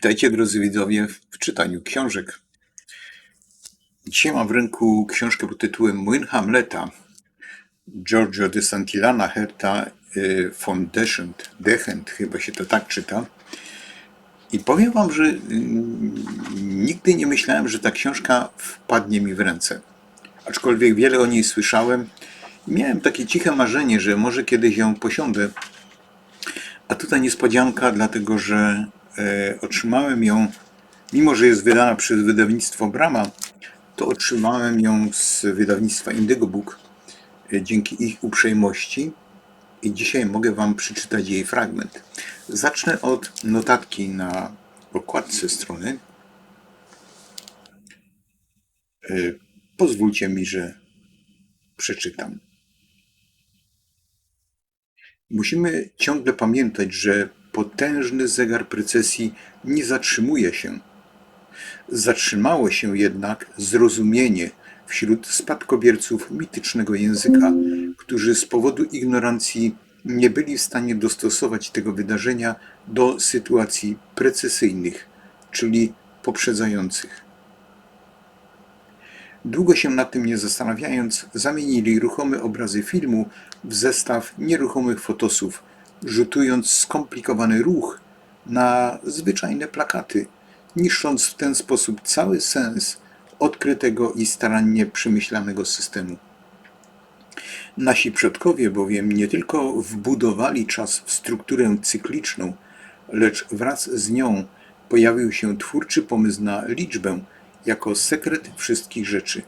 Witajcie drodzy widzowie w czytaniu książek. Dzisiaj mam w ręku książkę pod tytułem Młyn Hamleta Giorgio de Santillana Herta y, von Deschent, Dechent chyba się to tak czyta. I powiem wam, że mm, nigdy nie myślałem, że ta książka wpadnie mi w ręce. Aczkolwiek wiele o niej słyszałem. Miałem takie ciche marzenie, że może kiedyś ją posiądę. A tutaj niespodzianka, dlatego że otrzymałem ją, mimo że jest wydana przez wydawnictwo Brama, to otrzymałem ją z wydawnictwa Indigo Book e, dzięki ich uprzejmości i dzisiaj mogę Wam przeczytać jej fragment. Zacznę od notatki na okładce strony. E, Pozwólcie mi, że przeczytam. Musimy ciągle pamiętać, że potężny zegar precesji nie zatrzymuje się. Zatrzymało się jednak zrozumienie wśród spadkobierców mitycznego języka, którzy z powodu ignorancji nie byli w stanie dostosować tego wydarzenia do sytuacji precesyjnych, czyli poprzedzających. Długo się nad tym nie zastanawiając, zamienili ruchome obrazy filmu w zestaw nieruchomych fotosów, rzutując skomplikowany ruch na zwyczajne plakaty, niszcząc w ten sposób cały sens odkrytego i starannie przemyślanego systemu. Nasi przodkowie bowiem nie tylko wbudowali czas w strukturę cykliczną, lecz wraz z nią pojawił się twórczy pomysł na liczbę jako sekret wszystkich rzeczy.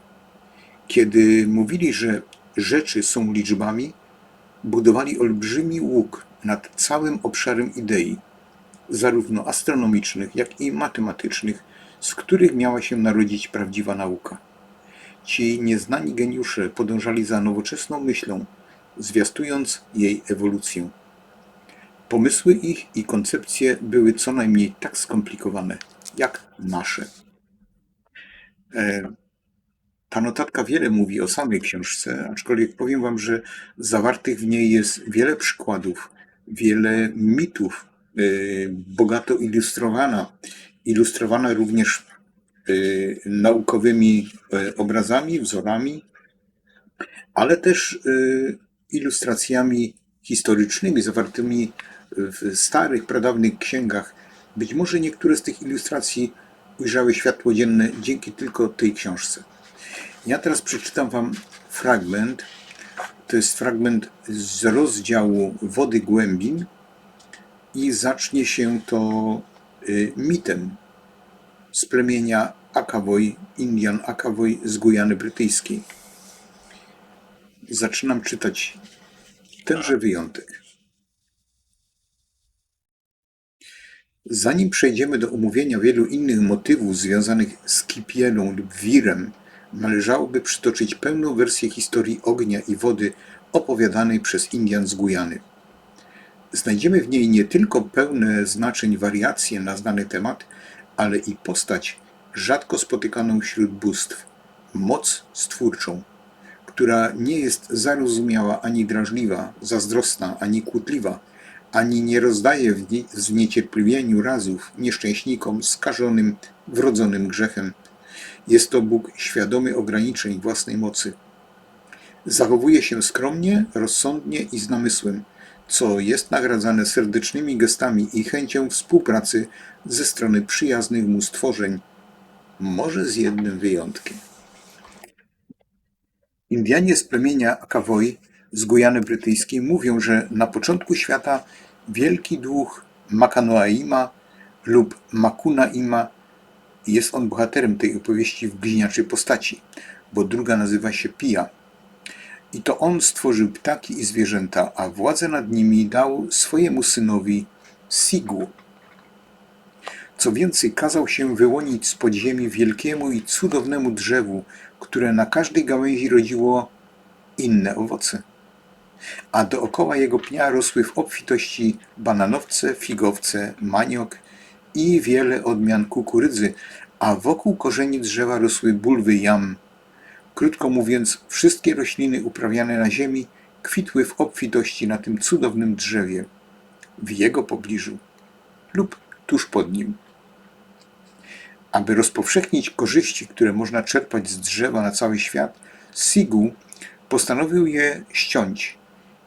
Kiedy mówili, że rzeczy są liczbami, budowali olbrzymi łuk nad całym obszarem idei, zarówno astronomicznych, jak i matematycznych, z których miała się narodzić prawdziwa nauka. Ci nieznani geniusze podążali za nowoczesną myślą, zwiastując jej ewolucję. Pomysły ich i koncepcje były co najmniej tak skomplikowane, jak nasze. E, Ta notatka wiele mówi o samej książce, aczkolwiek powiem Wam, że zawartych w niej jest wiele przykładów, wiele mitów, e, bogato ilustrowana, ilustrowana również e, naukowymi e, obrazami, wzorami, ale też ilustracjami historycznymi zawartymi w starych, pradawnych księgach. Być może niektóre z tych ilustracji ujrzały światło dzienne dzięki tylko tej książce. Ja teraz przeczytam Wam fragment. To jest fragment z rozdziału Wody Głębin i zacznie się to y, mitem z plemienia Akawoj, Indian Akawoj z Gujany Brytyjskiej. Zaczynam czytać tenże wyjątek. Zanim przejdziemy do omówienia wielu innych motywów związanych z kipielą lub wirem, należałoby przytoczyć pełną wersję historii ognia i wody opowiadanej przez Indian z Gujany. Znajdziemy w niej nie tylko pełne znaczeń wariacje na znany temat, ale i postać rzadko spotykaną wśród bóstw, moc stwórczą, która nie jest zarozumiała ani drażliwa, zazdrosna, ani kłótliwa, ani nie rozdaje w nie- w zniecierpliwieniu razów nieszczęśnikom skażonym wrodzonym grzechem. Jest to Bóg świadomy ograniczeń własnej mocy. Zachowuje się skromnie, rozsądnie i z namysłem, co jest nagradzane serdecznymi gestami i chęcią współpracy ze strony przyjaznych mu stworzeń, może z jednym wyjątkiem. Indianie z plemienia Akawoi z Gujany Brytyjskiej mówią, że na początku świata wielki duch Makanoaima lub Makunaima jest on bohaterem tej opowieści w bliźniaczej postaci, bo druga nazywa się Pia. I to on stworzył ptaki i zwierzęta, a władzę nad nimi dał swojemu synowi Sigu. Co więcej, kazał się wyłonić z podziemi wielkiemu i cudownemu drzewu, które na każdej gałęzi rodziło inne owoce. A dookoła jego pnia rosły w obfitości bananowce, figowce, maniok i wiele odmian kukurydzy, a wokół korzeni drzewa rosły bulwy jam. Krótko mówiąc, wszystkie rośliny uprawiane na ziemi kwitły w obfitości na tym cudownym drzewie. w jego pobliżu lub tuż pod nim. Aby rozpowszechnić korzyści, które można czerpać z drzewa na cały świat, Sigu postanowił je ściąć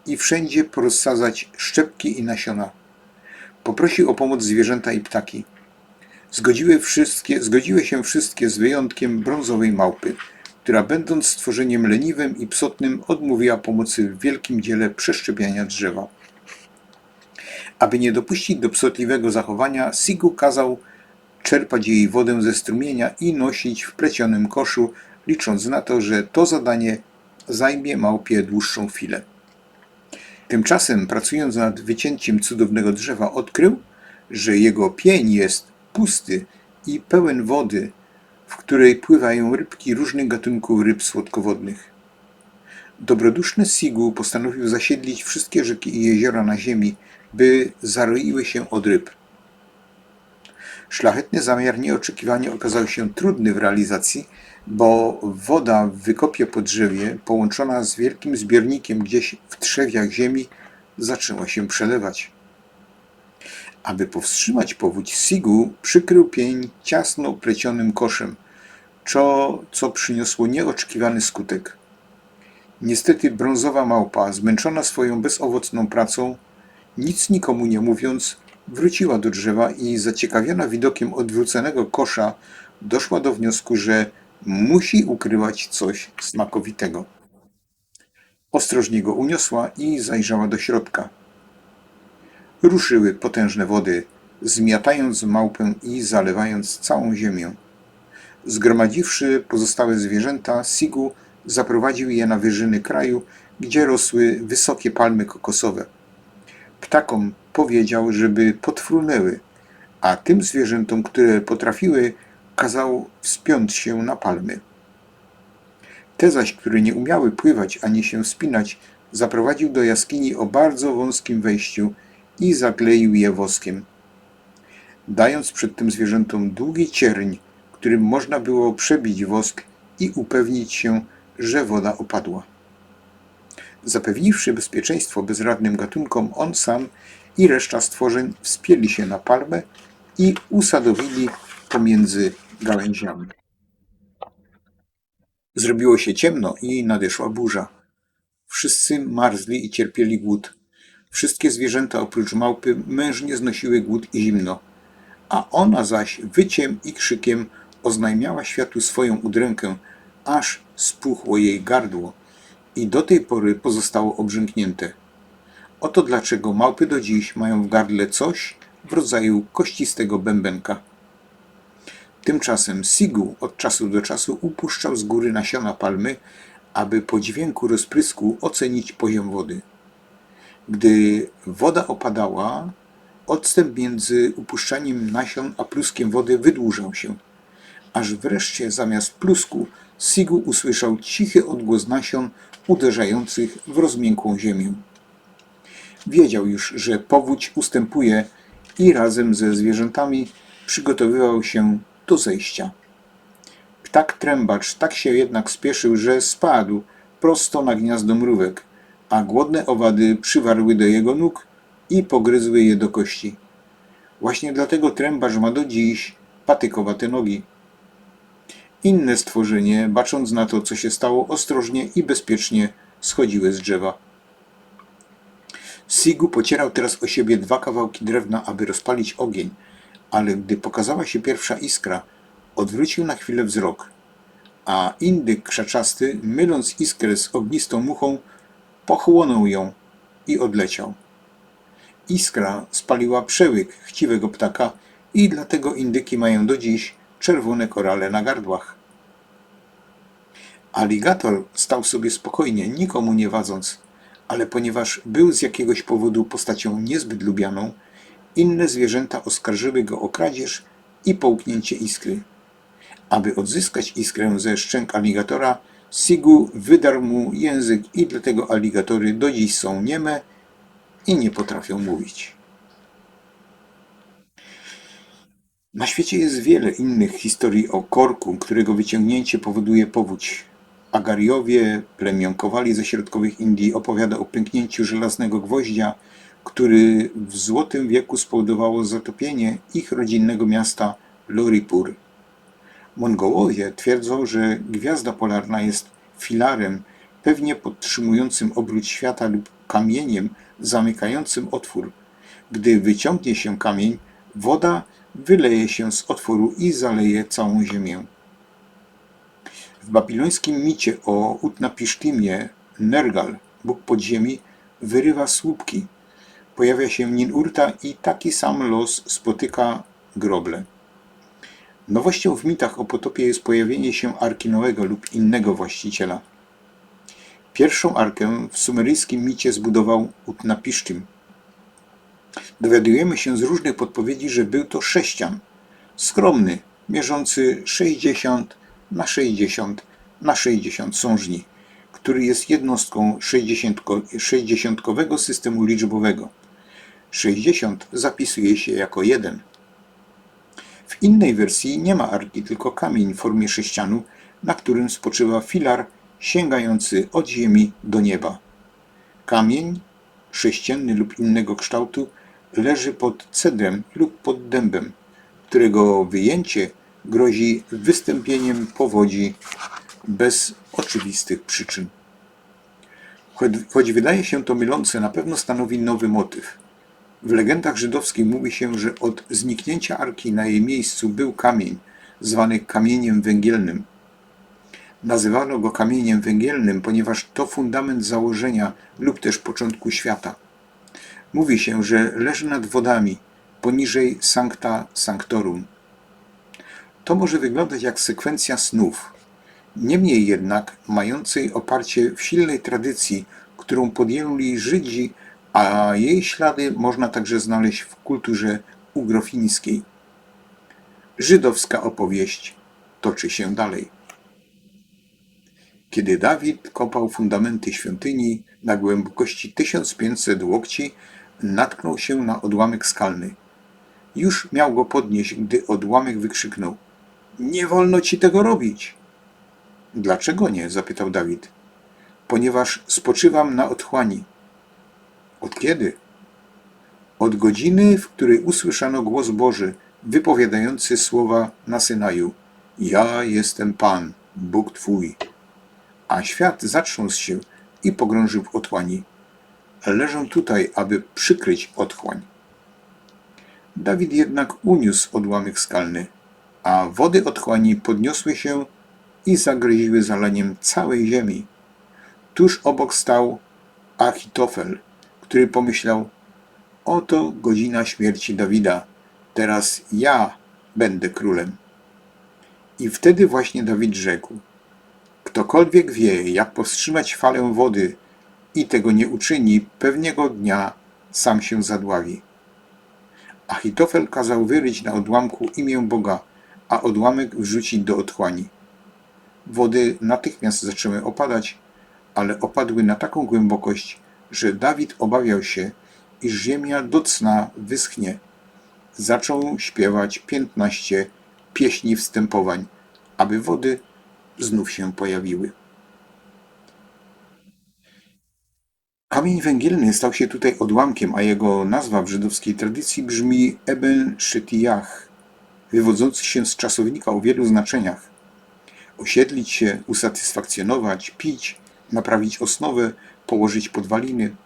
i wszędzie porozsadzać szczepki i nasiona. Poprosił o pomoc zwierzęta i ptaki. Zgodziły, wszystkie, zgodziły się wszystkie z wyjątkiem brązowej małpy, która będąc stworzeniem leniwym i psotnym odmówiła pomocy w wielkim dziele przeszczepiania drzewa. Aby nie dopuścić do psotliwego zachowania, Sigu kazał czerpać jej wodę ze strumienia i nosić w plecionym koszu, licząc na to, że to zadanie zajmie małpie dłuższą chwilę. Tymczasem, pracując nad wycięciem cudownego drzewa, odkrył, że jego pień jest pusty i pełen wody, w której pływają rybki różnych gatunków ryb słodkowodnych. Dobroduszny Sigu postanowił zasiedlić wszystkie rzeki i jeziora na ziemi, by zaroiły się od ryb. Szlachetny zamiar nieoczekiwanie okazał się trudny w realizacji, bo woda w wykopie po drzewie, połączona z wielkim zbiornikiem gdzieś w trzewiach ziemi, zaczęła się przelewać. Aby powstrzymać powódź, Sigu przykrył pień ciasno plecionym koszem, co, co przyniosło nieoczekiwany skutek. Niestety brązowa małpa, zmęczona swoją bezowocną pracą, nic nikomu nie mówiąc, wróciła do drzewa i zaciekawiona widokiem odwróconego kosza, doszła do wniosku, że musi ukrywać coś smakowitego. Ostrożnie go uniosła i zajrzała do środka. Ruszyły potężne wody, zmiatając małpę i zalewając całą ziemię. Zgromadziwszy pozostałe zwierzęta, Sigu zaprowadził je na wyżyny kraju, gdzie rosły wysokie palmy kokosowe. Ptakom powiedział, żeby podfrunęły, a tym zwierzętom, które potrafiły, kazał wspiąć się na palmy. Te zaś, które nie umiały pływać ani się wspinać, zaprowadził do jaskini o bardzo wąskim wejściu i zakleił je woskiem. Dając przed tym zwierzętom długi cierń, którym można było przebić wosk i upewnić się, że woda opadła. Zapewniwszy bezpieczeństwo bezradnym gatunkom, on sam i reszta stworzeń wspięli się na palmę i usadowili pomiędzy gałęziami. Zrobiło się ciemno i nadeszła burza. Wszyscy marzli i cierpieli głód. Wszystkie zwierzęta oprócz małpy mężnie znosiły głód i zimno, a ona zaś wyciem i krzykiem oznajmiała światu swoją udrękę, aż spuchło jej gardło i do tej pory pozostało obrzęknięte. Oto dlaczego małpy do dziś mają w gardle coś w rodzaju kościstego bębenka. Tymczasem Sigu od czasu do czasu upuszczał z góry nasiona palmy, aby po dźwięku rozprysku ocenić poziom wody. Gdy woda opadała, odstęp między upuszczaniem nasion a pluskiem wody wydłużał się, aż wreszcie zamiast plusku Sigu usłyszał cichy odgłos nasion uderzających w rozmiękłą ziemię. Wiedział już, że powódź ustępuje i razem ze zwierzętami przygotowywał się do zejścia. Ptak trębacz tak się jednak spieszył, że spadł prosto na gniazdo mrówek, a głodne owady przywarły do jego nóg i pogryzły je do kości. Właśnie dlatego trębacz ma do dziś patykowate nogi. Inne stworzenie, bacząc na to, co się stało, ostrożnie i bezpiecznie schodziły z drzewa. Sigu pocierał teraz o siebie dwa kawałki drewna, aby rozpalić ogień, ale gdy pokazała się pierwsza iskra, odwrócił na chwilę wzrok, a indyk krzaczasty, myląc iskrę z ognistą muchą, pochłonął ją i odleciał. Iskra spaliła przełyk chciwego ptaka i dlatego indyki mają do dziś czerwone korale na gardłach. Aligator stał sobie spokojnie, nikomu nie wadząc, ale ponieważ był z jakiegoś powodu postacią niezbyt lubianą, inne zwierzęta oskarżyły go o kradzież i połknięcie iskry. Aby odzyskać iskrę ze szczęk aligatora, Sigu wydarł mu język i dlatego aligatory do dziś są nieme i nie potrafią mówić. Na świecie jest wiele innych historii o korku, którego wyciągnięcie powoduje powódź. Agariowie, plemion Kowali ze środkowych Indii opowiada o pęknięciu żelaznego gwoździa, który w Złotym Wieku spowodowało zatopienie ich rodzinnego miasta Loripur. Mongołowie twierdzą, że gwiazda polarna jest filarem pewnie podtrzymującym obrót świata lub kamieniem zamykającym otwór. Gdy wyciągnie się kamień, woda wyleje się z otworu i zaleje całą ziemię. W babilońskim micie o Utnapishtimie Nergal, Bóg podziemi, wyrywa słupki. Pojawia się Ninurta i taki sam los spotyka groble. Nowością w mitach o potopie jest pojawienie się Arki Noego lub innego właściciela. Pierwszą arkę w sumeryjskim micie zbudował Utnapishtim. Dowiadujemy się z różnych podpowiedzi, że był to sześcian, skromny, mierzący 60 na 60 na 60 sążni, który jest jednostką 60 sześćdziesiątkowego systemu liczbowego. 60 zapisuje się jako 1. W innej wersji nie ma arki, tylko kamień w formie sześcianu, na którym spoczywa filar sięgający od ziemi do nieba. Kamień, sześcienny lub innego kształtu, leży pod cedrem lub pod dębem, którego wyjęcie grozi wystąpieniem powodzi bez oczywistych przyczyn. Choć, wydaje się to mylące, na pewno stanowi nowy motyw. W legendach żydowskich mówi się, że od zniknięcia arki na jej miejscu był kamień, zwany kamieniem węgielnym. Nazywano go kamieniem węgielnym, ponieważ to fundament założenia lub też początku świata. Mówi się, że leży nad wodami, poniżej Sancta Sanctorum. To może wyglądać jak sekwencja snów, niemniej jednak mającej oparcie w silnej tradycji, którą podjęli Żydzi, a jej ślady można także znaleźć w kulturze ugrofińskiej. Żydowska opowieść toczy się dalej. Kiedy Dawid kopał fundamenty świątyni na głębokości 1500 łokci, natknął się na odłamek skalny. Już miał go podnieść, gdy odłamek wykrzyknął: Nie wolno ci tego robić! Dlaczego nie? zapytał Dawid. Ponieważ spoczywam na otchłani. Od kiedy? Od godziny, w której usłyszano głos Boży, wypowiadający słowa na Synaju: Ja jestem Pan, Bóg Twój. A świat zatrząsł się i pogrążył w otchłani. Leżą tutaj, aby przykryć otchłań. Dawid jednak uniósł odłamek skalny, a wody otchłani podniosły się i zagryziły zaleniem całej ziemi. Tuż obok stał Achitofel, który pomyślał: Oto godzina śmierci Dawida, teraz ja będę królem. I wtedy właśnie Dawid rzekł: Ktokolwiek wie, jak powstrzymać falę wody i tego nie uczyni, pewnego dnia sam się zadławi. Achitofel kazał wyryć na odłamku imię Boga, a odłamek wrzucić do otchłani. Wody natychmiast zaczęły opadać, ale opadły na taką głębokość, że Dawid obawiał się, iż ziemia do cna wyschnie. Zaczął śpiewać piętnaście pieśni wstępowań, aby wody znów się pojawiły. Kamień węgielny stał się tutaj odłamkiem, a jego nazwa w żydowskiej tradycji brzmi Eben Shetiyach, wywodzący się z czasownika o wielu znaczeniach. Osiedlić się, usatysfakcjonować, pić, naprawić osnowę, położyć podwaliny,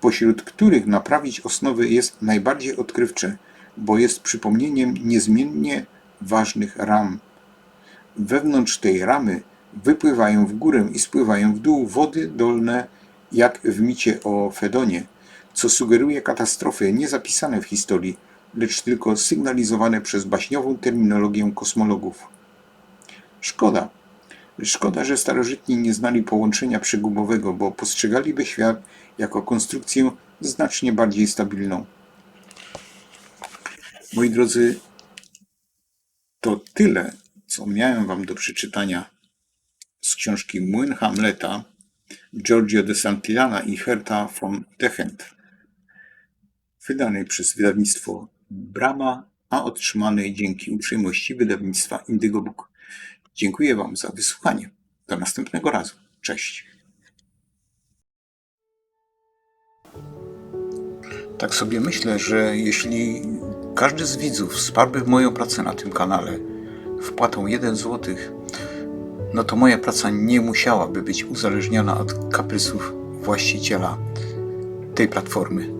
pośród których naprawić osnowy jest najbardziej odkrywcze, bo jest przypomnieniem niezmiennie ważnych ram. Wewnątrz tej ramy wypływają w górę i spływają w dół wody dolne, jak w micie o Fedonie, co sugeruje katastrofy niezapisane w historii, lecz tylko sygnalizowane przez baśniową terminologię kosmologów. Szkoda. Szkoda, że starożytni nie znali połączenia przegubowego, bo postrzegaliby świat jako konstrukcję znacznie bardziej stabilną. Moi drodzy, to tyle, co miałem Wam do przeczytania z książki Młyn Hamleta Giorgio de Santillana i Herta von Dechent, wydanej przez wydawnictwo Brama, a otrzymanej dzięki uprzejmości wydawnictwa Indigo Book. Dziękuję Wam za wysłuchanie. Do następnego razu. Cześć. Tak sobie myślę, że jeśli każdy z widzów wsparłby moją pracę na tym kanale wpłatą 1 zł, no to moja praca nie musiałaby być uzależniona od kaprysów właściciela tej platformy.